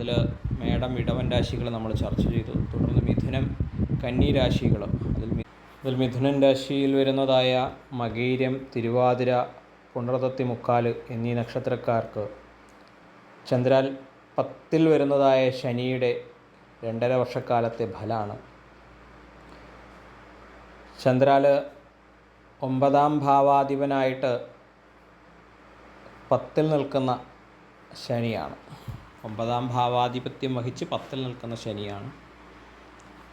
അതിൽ മേടം ഇടവൻ രാശികൾ നമ്മൾ ചർച്ച ചെയ്തു. തുടർന്ന് മിഥുനം കന്നി രാശികൾ അതിൽ അതിൽ മിഥുനൻ രാശിയിൽ വരുന്നതായ മകീരം തിരുവാതിര പുണർതത്തി മുക്കാൽ എന്നീ നക്ഷത്രക്കാർക്ക് ചന്ദ്രാൽ പത്തിൽ വരുന്നതായ ശനിയുടെ രണ്ടര വർഷക്കാലത്തെ ഫലമാണ്. ചന്ദ്രാൽ ഒമ്പതാം ഭാവാധിപനായിട്ട് പത്തിൽ നിൽക്കുന്ന ശനിയാണ്. ഒമ്പതാം ഭാവാധിപത്യം വഹിച്ച് പത്തിൽ നിൽക്കുന്ന ശനിയാണ്.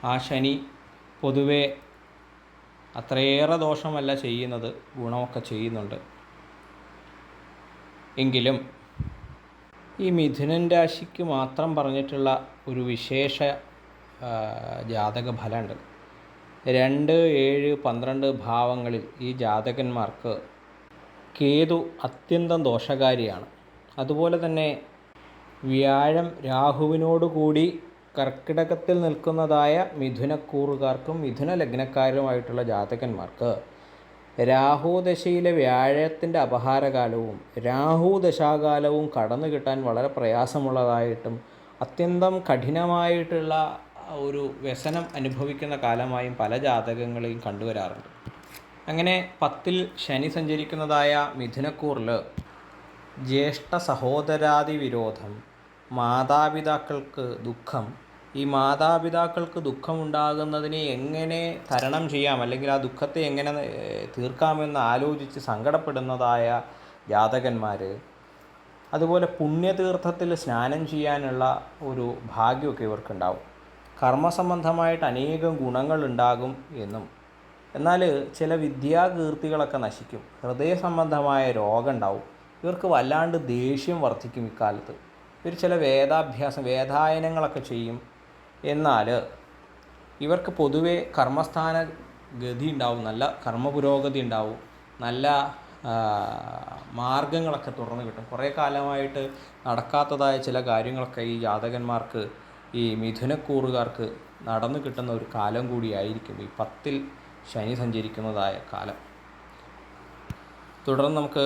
ആ ശനി പൊതുവേ അത്രയേറെ ദോഷമല്ല ചെയ്യുന്നത് ഗുണമൊക്കെ ചെയ്യുന്നുണ്ട്. എങ്കിലും ഈ മിഥുനൻ രാശിക്ക് മാത്രം പറഞ്ഞിട്ടുള്ള ഒരു വിശേഷ ജാതക ഫലമുണ്ട്. രണ്ട് ഏഴ് പന്ത്രണ്ട് ഭാവങ്ങളിൽ ഈ ജാതകന്മാർക്ക് കേതു അത്യന്തം ദോഷകാരിയാണ്. അതുപോലെ തന്നെ വ്യാഴം രാഹുവിനോടുകൂടി കർക്കിടകത്തിൽ നിൽക്കുന്നതായ മിഥുനക്കൂറുകാർക്കും മിഥുന ലഗ്നക്കാരുമായിട്ടുള്ള ജാതകന്മാർക്ക് രാഹുദശയിലെ വ്യാഴത്തിന്റെ അപഹാരകാലവും രാഹു ദശാകാലവും കടന്നു കിട്ടാൻ വളരെ പ്രയാസമുള്ളതായിട്ടും അത്യന്തം കഠിനമായിട്ടുള്ള ഒരു വ്യസനം അനുഭവിക്കുന്ന കാലമായും പല ജാതകങ്ങളെയും കണ്ടുവരാറുണ്ട്. അങ്ങനെ പത്തിൽ ശനി സഞ്ചരിക്കുന്നതായ മിഥുനക്കൂറിൽ ജ്യേഷ്ഠ സഹോദരാദി വിരോധം മാതാപിതാക്കൾക്ക് ദുഃഖം. ഈ മാതാപിതാക്കൾക്ക് ദുഃഖമുണ്ടാകുന്നതിനെ എങ്ങനെ തരണം ചെയ്യാം? അല്ലെങ്കിൽ ആ ദുഃഖത്തെ എങ്ങനെ തീർക്കാമെന്ന് ആലോചിച്ച് സങ്കടപ്പെടുന്നതായ ജാതകന്മാർ അതുപോലെ പുണ്യതീർത്ഥത്തിൽ സ്നാനം ചെയ്യാനുള്ള ഒരു ഭാഗ്യമൊക്കെ ഇവർക്കുണ്ടാവും. കർമ്മസംബന്ധമായിട്ട് അനേകം ഗുണങ്ങളുണ്ടാകും എന്നും. എന്നാൽ ചില വിദ്യാകീർത്തികളൊക്കെ നശിക്കും. ഹൃദയ സംബന്ധമായ രോഗം ഉണ്ടാവും. ഇവർക്ക് വല്ലാണ്ട് ദേഷ്യം വർദ്ധിക്കും ഇക്കാലത്ത്. ഇവർ ചില വേദാഭ്യാസം വേദായനങ്ങളൊക്കെ ചെയ്യും. എന്നാൽ ഇവർക്ക് പൊതുവെ കർമ്മസ്ഥാന ഗതി ഉണ്ടാവും നല്ല കർമ്മ പുരോഗതി ഉണ്ടാവും നല്ല മാർഗങ്ങളൊക്കെ തുറന്നു കിട്ടും. കുറേ കാലമായിട്ട് നടക്കാത്തതായ ചില കാര്യങ്ങളൊക്കെ ഈ ജാതകന്മാർക്ക് ഈ മിഥുനക്കൂറുകാർക്ക് നടന്നു കിട്ടുന്ന ഒരു കാലം കൂടിയായിരിക്കും ഈ പത്തിൽ ശനി സഞ്ചരിക്കുന്നതായ കാലം. തുടർന്ന് നമുക്ക്